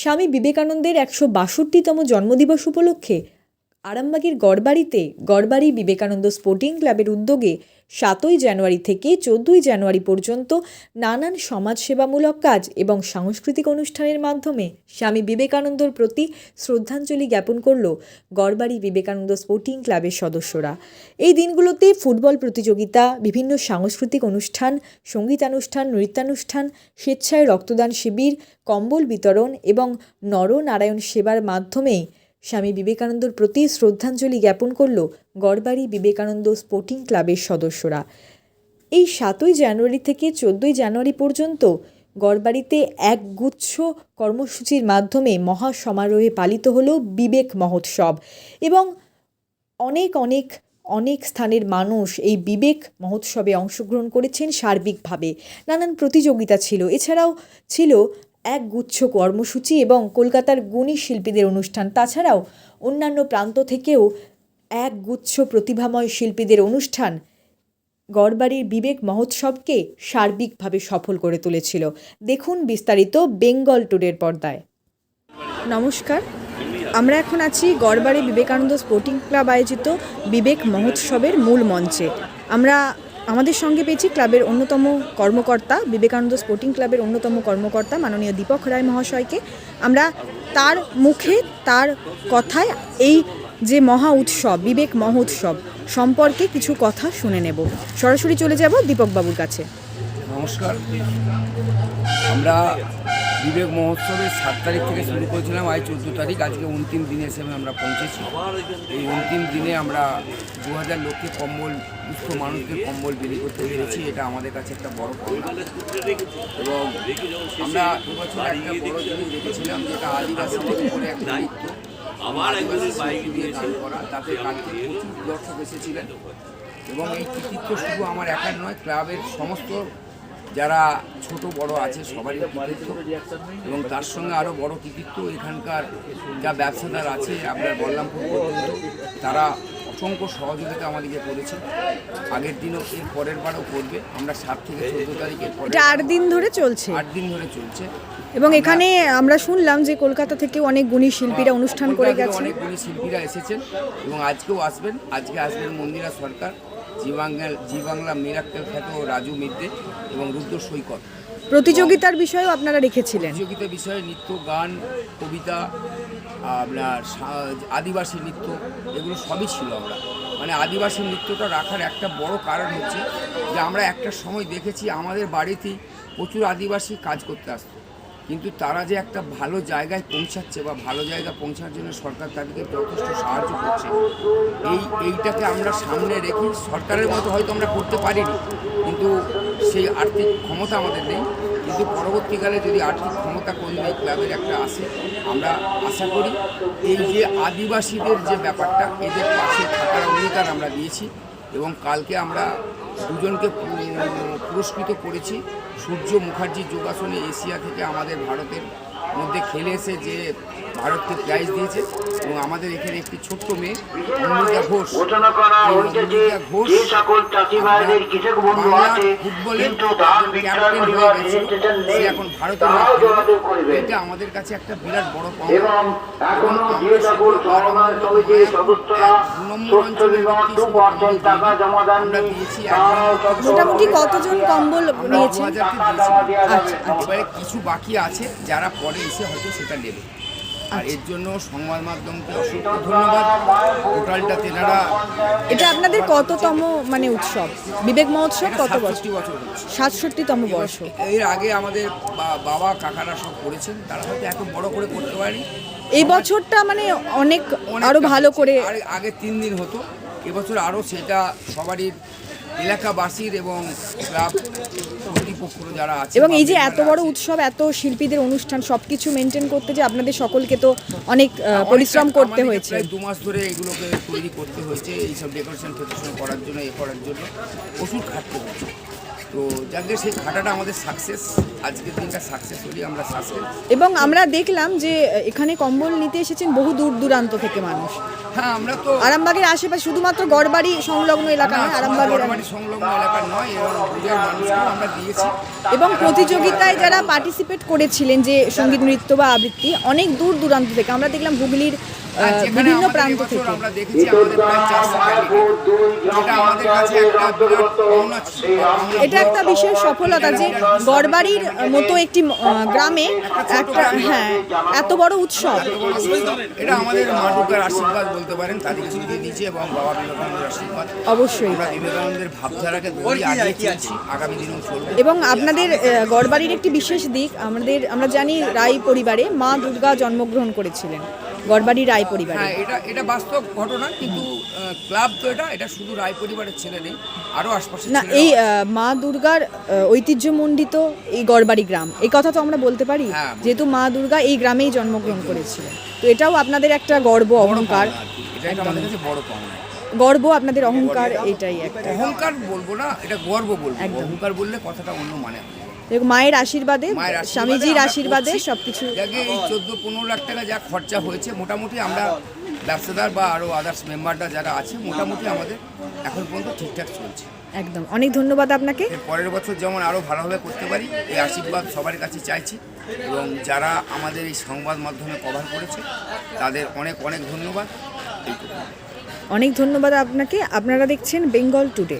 স্বামী বিবেকানন্দের একশো বাষট্টিতম জন্মদিবস উপলক্ষে আরামবাগের গড়বাড়িতে গড়বাড়ি বিবেকানন্দ স্পোর্টিং ক্লাবের উদ্যোগে সাতই জানুয়ারি থেকে চোদ্দই জানুয়ারি পর্যন্ত নানান সমাজসেবামূলক কাজ এবং সাংস্কৃতিক অনুষ্ঠানের মাধ্যমে স্বামী বিবেকানন্দর প্রতি শ্রদ্ধাঞ্জলি জ্ঞাপন করল গড়বাড়ি বিবেকানন্দ স্পোর্টিং ক্লাবের সদস্যরা। এই দিনগুলোতে ফুটবল প্রতিযোগিতা, বিভিন্ন সাংস্কৃতিক অনুষ্ঠান, সঙ্গীতানুষ্ঠান, নৃত্যানুষ্ঠান, স্বেচ্ছায় রক্তদান শিবির, কম্বল বিতরণ এবং নরনারায়ণ সেবার মাধ্যমে স্বামী বিবেকানন্দর প্রতি শ্রদ্ধাঞ্জলি জ্ঞাপন করল গড়বাড়ি বিবেকানন্দ স্পোর্টিং ক্লাবের সদস্যরা। এই সাতই জানুয়ারি থেকে চোদ্দই জানুয়ারি পর্যন্ত গড়বাড়িতে এক গুচ্ছ কর্মসূচির মাধ্যমে মহা সমারোহে পালিত হল বিবেক মহোৎসব এবং অনেক অনেক অনেক স্থানের মানুষ এই বিবেক মহোৎসবে অংশগ্রহণ করেছেন সার্বিকভাবে। নানান প্রতিযোগিতা ছিল। এছাড়াও ছিল এক গুচ্ছ কর্মসূচি এবং কলকাতার গুণী শিল্পীদের অনুষ্ঠান। তাছাড়াও অন্যান্য প্রান্ত থেকেও এক গুচ্ছ প্রতিভাময় শিল্পীদের অনুষ্ঠান গড়বাড়ির বিবেক মহোৎসবকে সার্বিকভাবে সফল করে তুলেছিল। দেখুন বিস্তারিত বেঙ্গল টুডের পর্দায়। নমস্কার। আমরা এখন আছি গড়বাড়ি বিবেকানন্দ স্পোর্টিং ক্লাব আয়োজিত বিবেক মহোৎসবের মূল মঞ্চে। আমরা আমাদের সঙ্গে পেয়েছি ক্লাবের অন্যতম কর্মকর্তা, বিবেকানন্দ স্পোর্টিং ক্লাবের অন্যতম কর্মকর্তা মাননীয় দীপক রায় মহাশয়কে। আমরা তার মুখে, তার কথায় এই যে মহা উৎসব, বিবেক মহোৎসব সম্পর্কে কিছু কথা শুনে নেব। সরাসরি চলে যাব দীপকবাবুর কাছে। নমস্কার। আমরা বিবেক মহোৎসবের সাত তারিখ থেকে শুরু করেছিলাম। আজ চোদ্দ তারিখ। আজকে অন্তিম দিনে হিসেবে আমরা পৌঁছেছি। এই অন্তিম দিনে আমরা দু হাজার লোককে কম্বল দুঃস্থ মানুষকে কম্বল বিলি করতে পেরেছি। এটা আমাদের কাছে একটা বড় পাওনা এবং আমরা একটা দেখেছিলাম যেটা দায়িত্ব। আদিবাসী শিল্পী দিয়ে গান করা, তাতে কালকে প্রচুর দর্শক এসেছিলেন। এবং এই কৃতিত্ব শুধু আমার একার নয়, ক্লাবের সমস্ত যারা ছোট বড় আছে সবারই কৃতিত্ব। এবং তার সঙ্গে আরও বড় কৃতিত্ব এখানকার যা ব্যবসাদার আছে আপনার বল্লামপুর পর্যন্ত তারা অসংখ্য সহযোগিতা আমাদেরকে করেছে। আগের দিনও এর পরের বারও করবে। আমরা সাত থেকে চোদ্দ তারিখের পরে এটা আট দিন ধরে চলছে। আট দিন ধরে চলছে। এবং এখানে আমরা শুনলাম যে কলকাতা থেকে অনেক গুণী শিল্পীরা অনুষ্ঠান করে গেছে। অনেক গুণী শিল্পীরা এসেছেন এবং আজকেও আসবেন। আজকে আসবেন মন্দিরা সরকার। জি বাংলা জি বাংলা মিরাক্কেল খ্যাত রাজু মিদ্দে এবং রুদ্র সৈকত। প্রতিযোগিতার বিষয়েও আপনারা রেখেছিলেন। প্রতিযোগিতা বিষয়ে নৃত্য গান কবিতা আপনার আদিবাসী নৃত্য এগুলো সবই ছিল আমরা। মানে আদিবাসী নৃত্যটা রাখার একটা বড় কারণ হচ্ছে যে আমরা একটা সময় দেখেছি আমাদের বাড়িতেই প্রচুর আদিবাসী কাজ করতে আসতো। কিন্তু তারা যে একটা ভালো জায়গায় পৌঁছাচ্ছে বা ভালো জায়গায় পৌঁছার জন্য সরকার তাদেরকে যথেষ্ট সাহায্য করছে। এই, এইটাকে আমরা সামনে রেখে সরকারের মতো হয়তো আমরা করতে পারিনি। কিন্তু সেই আর্থিক ক্ষমতা আমাদের নেই। কিন্তু পরবর্তীকালে যদি আর্থিক ক্ষমতা এই ক্লাবের একটা আসে, আমরা আশা করি এই যে আদিবাসীদের যে ব্যাপারটা, এদের পাশে থাকার অঙ্গীকার আমরা দিয়েছি। এবং কালকে আমরা দুজনকে পুরস্কৃত করেছি। সূর্য মুখার্জি যোগাসনে এশিয়া থেকে আমাদের ভারতের মধ্যে খেলে এসে যে ভারতকে প্রাইজ দিয়েছে এবং আমাদের এখানে একটি ছোট্ট মেয়ে অমৃতা ঘোষ। অমৃতা ঘোষ ফুটবলে ক্যাপ্টেন হয়ে সে এখন ভারতের এটা আমাদের কাছে একটা বিরাট বড় মোটামুটি কতজন কম্বল আচ্ছা, কিছু বাকি আছে যারা পরে এসে হয়তো সেটা নেবে। আর এর জন্য সংবাদ মাধ্যমকে অসংখ্য ধন্যবাদ। টোটালটা তেনারা এটা আপনাদের কততম মানে উৎসব? বিবেক মহোৎসব কত বছর? বছর সাতষট্টিতম বর্ষ। এর আগে আমাদের বাবা কাকারা সব করেছেন। তারা হয়তো এত বড় করে করতে পারেনি। এই বছরটা মানে অনেক আরও ভালো করে আর আগে তিন দিন হতো। এবছর আরও সেটা সবারই এলাকাবাসীর এবং ক্লাব কর্তৃপক্ষ যারা আছে এবং এই যে এত বড় উৎসব এত শিল্পীদের অনুষ্ঠান সবকিছু মেনটেন করতে যে আপনাদের সকলকে তো অনেক পরিশ্রম করতে হয়েছে। দু মাস ধরে এগুলোকে তৈরি করতে হয়েছে এইসব ডেকোরেশন ফেকোরেশন করার জন্য এ করার জন্য প্রচুর খাটতে হয়েছে তো যাকে সেই খাটাটা আমাদের সাকসেস আজকের দিনটা সাকসেস আমরা সাকসেস এবং আমরা দেখলাম যে এখানে কম্বল নিতে এসেছেন বহু দূর দূরান্ত থেকে মানুষ। হ্যাঁ আমরা তো আরামবাগের আশেপাশে শুধুমাত্র গড়বাড়ি সংলগ্ন এলাকা নয় আরামবাগের সংলগ্ন নয় এবং আমরা দিয়েছি। এবং প্রতিযোগিতায় যারা পার্টিসিপেট করেছিলেন যে সংগীত নৃত্য বা আবৃত্তি অনেক দূর দূরান্ত থেকে আমরা দেখলাম হুগলির বিভিন্ন প্রান্ত থেকে। আমরা দেখেছি আমাদের প্রায় চারশো যেটা আমাদের কাছে একটা বিরাট পাওনা ছিল এটা একটা বিশেষ সফলতা যে গড়বাড়ির মতো একটি গ্রামে একটা হ্যাঁ এত বড় উৎসব। এটা আমাদের মাটুকার আশীর্বাদ বলতে পারেন দিয়েছে এবং বাবা বিবেকানন্দের আশীর্বাদ। অবশ্যই। আমরা বিবেকানন্দের ভাবধারাকে ধরে আগিয়ে চলছি আগামী দিনেও চলবো। এবং আপনাদের গড়বাড়ির একটি বিশেষ দিক আমাদের আমরা জানি রায় পরিবারে মা দুর্গা জন্মগ্রহণ করেছিলেন। গড়বাড়ি রায় পরিবারে। হ্যাঁ এটা এটা বাস্তব ঘটনা কিন্তু ক্লাব তো এটা এটা শুধু রায় পরিবারের ছেলে নেই আরও আশপাশে না এই মা দুর্গার ঐতিহ্যমণ্ডিত এই গড়বাড়ি গ্রাম এই কথা তো আমরা বলতে পারি হ্যাঁ, যেহেতু মা দুর্গা এই গ্রামেই জন্মগ্রহণ করেছিলেন তো এটাও আপনাদের একটা গর্ব অহংকার। গর্ব আপনাদের অহংকার এটাই একটা। অহংকার বলব না এটা গর্ব বলব। অহংকার বললে কথাটা অন্য মানে মায়ের আশীর্বাদে মায়ের আশীর্বাদে স্বামীজির আশীর্বাদে। সবকিছু এই চোদ্দ পনেরো লাখ টাকা যা খরচা হয়েছে মোটামুটি আমরা ব্যবসাদার বা আরও আদার্স মেম্বাররা যারা আছে মোটামুটি আমাদের এখন পর্যন্ত ঠিকঠাক চলছে। একদম। অনেক ধন্যবাদ আপনাকে। পরের বছর যেমন আরও ভালোভাবে করতে পারি এই আশীর্বাদ সবার কাছে চাইছি এবং যারা আমাদের এই সংবাদ মাধ্যমে কভার করেছে তাদের অনেক অনেক ধন্যবাদ। অনেক ধন্যবাদ আপনাকে। আপনারা দেখছেন বেঙ্গল টুডে